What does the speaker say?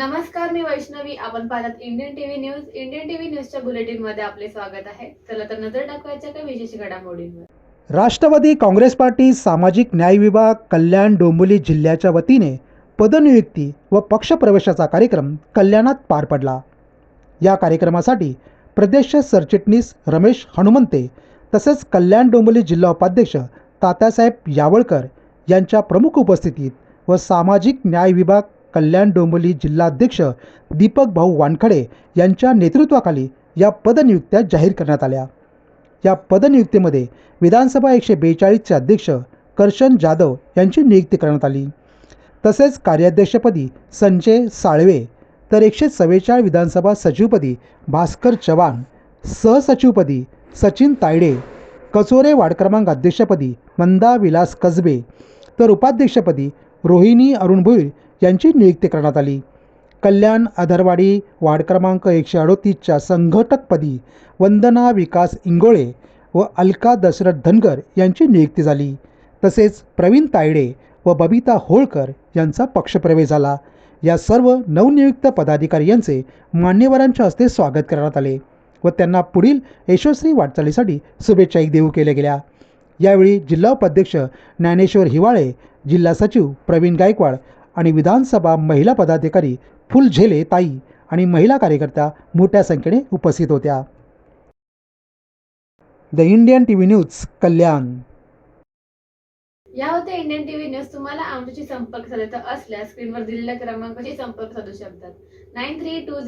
नमस्कार मी वैष्णवी. आपण पाहतात Indian TV news Indian TV न्यूजच्या बुलेटिनमध्ये आपले स्वागत आहे. चला तर नजर टाकवायच्या काही विशेष घडामोडींवर. राष्ट्रवादी काँग्रेस पार्टी सामाजिक न्याय विभाग कल्याण डोंबिवली जिल्ह्याच्या वतीने पदनियुक्ती व पक्षप्रवेशाचा कार्यक्रम कल्याणात पार पडला. या कार्यक्रमासाठी प्रदेश सरचिटणीस रमेश हनुमंते तसेच कल्याण डोंबिवली जिल्हा उपाध्यक्ष तात्यासाहेब यावळकर यांच्या प्रमुख उपस्थितीत व सामाजिक न्याय विभाग कल्याण डोंबिवली जिल्हाध्यक्ष दीपक भाऊ वानखडे यांच्या नेतृत्वाखाली या पदनियुक्त्या जाहीर करण्यात आल्या. या पदनियुक्तीमध्ये विधानसभा एकशे बेचाळीसचे अध्यक्ष कर्शन जाधव यांची नियुक्ती करण्यात आली. तसेच कार्याध्यक्षपदी संजय साळवे तर एकशे चव्वेचाळीस विधानसभा सचिवपदी भास्कर चव्हाण सहसचिवपदी सचिन तायडे कचोरे वार्ड क्रमांक अध्यक्षपदी मंदा विलास कसबे तर उपाध्यक्षपदी रोहिणी अरुण भुईर यांची नियुक्ती करण्यात आली. कल्याण अधरवाडी वार्ड क्रमांक एकशे अडोतीसच्या संघटकपदी वंदना विकास इंगोळे व अलका दशरथ धनगर यांची नियुक्ती झाली. तसेच प्रवीण तायडे व बबिता होळकर यांचा पक्षप्रवेश झाला. या सर्व नवनियुक्त पदाधिकारी यांचे मान्यवरांच्या हस्ते स्वागत करण्यात आले व त्यांना पुढील यशस्वी वाटचालीसाठी शुभेच्छाही देऊ केल्या गेल्या. यावेळी जिल्हा उपाध्यक्ष ज्ञानेश्वर हिवाळे जिल्हा सचिव प्रवीण गायकवाड आणि विधानसभा महिला पदाधिकारी फुल झेले ताई आणि महिला कार्यकर्त्या मोठ्या संख्येने उपस्थित होत्या. The Indian TV news Kalyan. या होत्या इंडियन टीव्ही न्यूज. तुम्हाला आमच्याशी संपर्क साधायचा असल्यास स्क्रीनवर दिलेल्या क्रमांकाशी संपर्क साधू शकतात. Nine three to